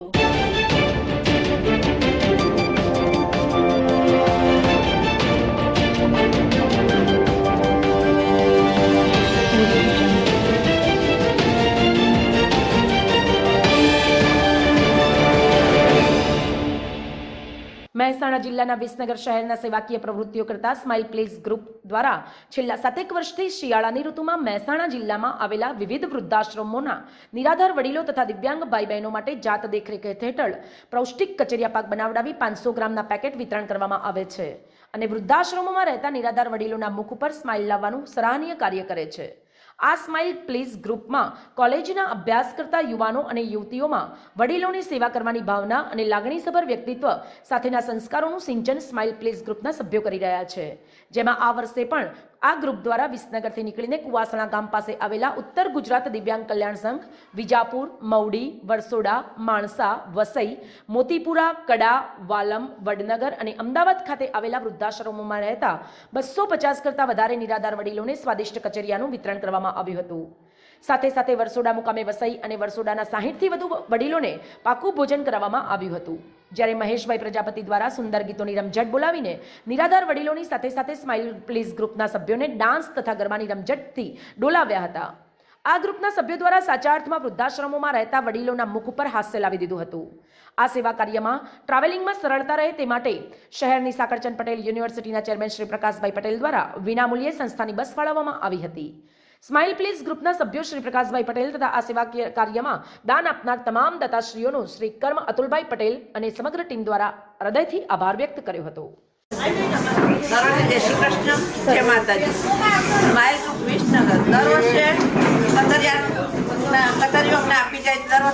you. Mehsana જિલ્લાના વિસનગર શહેરના સેવાકીય પ્રવૃત્તિઓ કરતા સ્માઇલ પ્લેસ ગ્રુપ દ્વારા છેલ્લા સાતેક વર્ષથી શિયાળાની ઋતુમાં મહેસાણા જિલ્લામાં આવેલા વિવિધ વૃદ્ધાશ્રમોના નિરાધાર વડીલો તથા દિવ્યાંગ ભાઈ બહેનો માટે જાત દેખરેખ હેઠળ પૌષ્ટિક કચેરિયા પાક બનાવડાવી પાંચસો ગ્રામના પેકેટ વિતરણ કરવામાં આવે છે. અને વૃદ્ધાશ્રમોમાં રહેતા નિરાધાર વડીલોના મુખ ઉપર સ્માઇલ લાવવાનું સરાહનીય કાર્ય કરે છે. આ સ્માઇલ પ્લીઝ ગ્રુપમાં કોલેજના અભ્યાસ કરતા યુવાનો અને યુવતીઓમાં વડીલોની સેવા કરવાની ભાવના અને લાગણીસભર વ્યક્તિત્વ સાથેના સંસ્કારોનું સિંચન સ્માઇલ પ્લીઝ ગ્રુપના સભ્યો કરી રહ્યા છે. જેમાં આ વર્ષે પણ આ ગ્રુપ દ્વારા વિસનગરથી નીકળીને કુવાસણા ગામ પાસે આવેલા ઉત્તર ગુજરાત દિવ્યાંગ કલ્યાણ સંઘ, વિજાપુર, મવડી, વરસોડા, માણસા, વસઈ, મોતીપુરા, કડા, વાલમ, વડનગર અને અમદાવાદ ખાતે આવેલા વૃદ્ધાશ્રમોમાં રહેતા બસો પચાસ કરતાં વધારે નિરાધાર વડીલોને સ્વાદિષ્ટ કચેરિયાનું વિતરણ કરવામાં આવ્યું હતું. સાથે સાથે વરસોડા મુકામે વસઈ અને વરસોડાના સાહીઠથી વધુ વડીલોને પાકું ભોજન કરાવવામાં આવ્યું હતું. જ્યારે મહેશભાઈ પ્રજાપતિ દ્વારા સુંદર ગીતોની રમઝટ બોલાવીને નિરાધાર વડીલોની સાથે સાથે સ્માઇલ પ્લીઝ ગ્રુપના સભ્યોને ડાન્સ તથા ગરબાની રમઝટથી ડોલાવ્યા હતા. આ ગ્રુપના સભ્યો દ્વારા સાચા અર્થમાં વૃદ્ધાશ્રમોમાં રહેતા વડીલોના મુખ ઉપર હાસ્ય લાવી દીધું હતું. આ સેવા કાર્યમાં ટ્રાવેલિંગમાં સરળતા રહે તે માટે શહેરની સાકરચંદ પટેલ યુનિવર્સિટીના ચેરમેન શ્રી પ્રકાશભાઈ પટેલ દ્વારા વિનામૂલ્યે સંસ્થાની બસ ફાળવવામાં આવી હતી. સ્માઇલ પ્લીઝ ગ્રુપના સભ્યો શ્રી પ્રકાશભાઈ પટેલ તથા આ સેવા કાર્યમાં દાન આપનાર તમામ દાતાશ્રીઓનો શ્રી કર્મ અતુલભાઈ પટેલ અને સમગ્ર ટીમ દ્વારા હૃદયથી આભાર વ્યક્ત કર્યો હતો. શ્રી કૃષ્ણ, જય માતાજી. સ્માઇલ ગ્રુપ આપી જાય. દર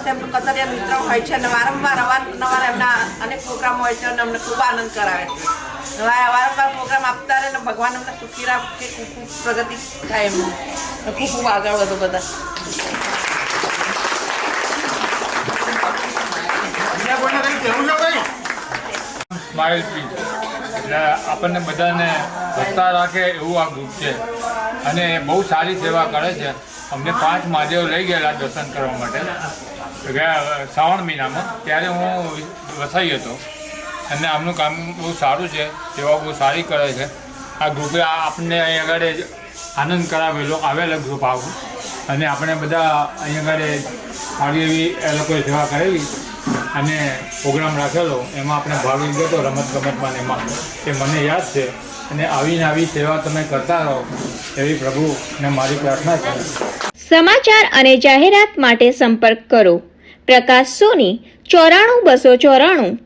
વિતરણ હોય છે અને વારંવાર અવારનવાર એમના અનેક પ્રોગ્રામ હોય છે અને અમને ખૂબ આનંદ કરાવે છે. વારંવાર પ્રોગ્રામ આપતા રહે ને ભગવાન અમને સુખી રાખે ખૂબ ખૂબ પ્રગતિ થાય એમની ખૂબ ખૂબ આગળ વધો બધા. સ્માઇલ એટલે આપણને બધાને હસતા રાખે એવું આ ગ્રુપ છે. અને બહુ સારી સેવા કરે છે. અમને પાંચ મહાદેવ લઈ ગયેલા દર્શન કરવા માટે. ગયા શ્રાવણ મહિનામાં. ત્યારે હું વસાઈ હતો. અને આમનું કામ બહુ સારું છે સેવા બહુ સારી કરે છે. આ ગ્રુપે આપણને અહીં આગળ આનંદ કરાવેલો, આવેલો ગ્રુપ આવું. અને આપણે બધા અહીં આગળ સારી એવી એ લોકોએ સેવા કરેલી અને પ્રોગ્રામ રાખેલો, એમાં આપણે ભાગ લીધો હતો રમત ગમતમાં એમાં. એ મને યાદ છે. અને આવીને આવી સેવા તમે કરતા રહો એવી પ્રભુને મારી પ્રાર્થના છે. સમાચાર અને જાહેરાત માટે સંપર્ક કરો. પ્રકાશ સોની, ચોરાણું બસો ચોરાણું.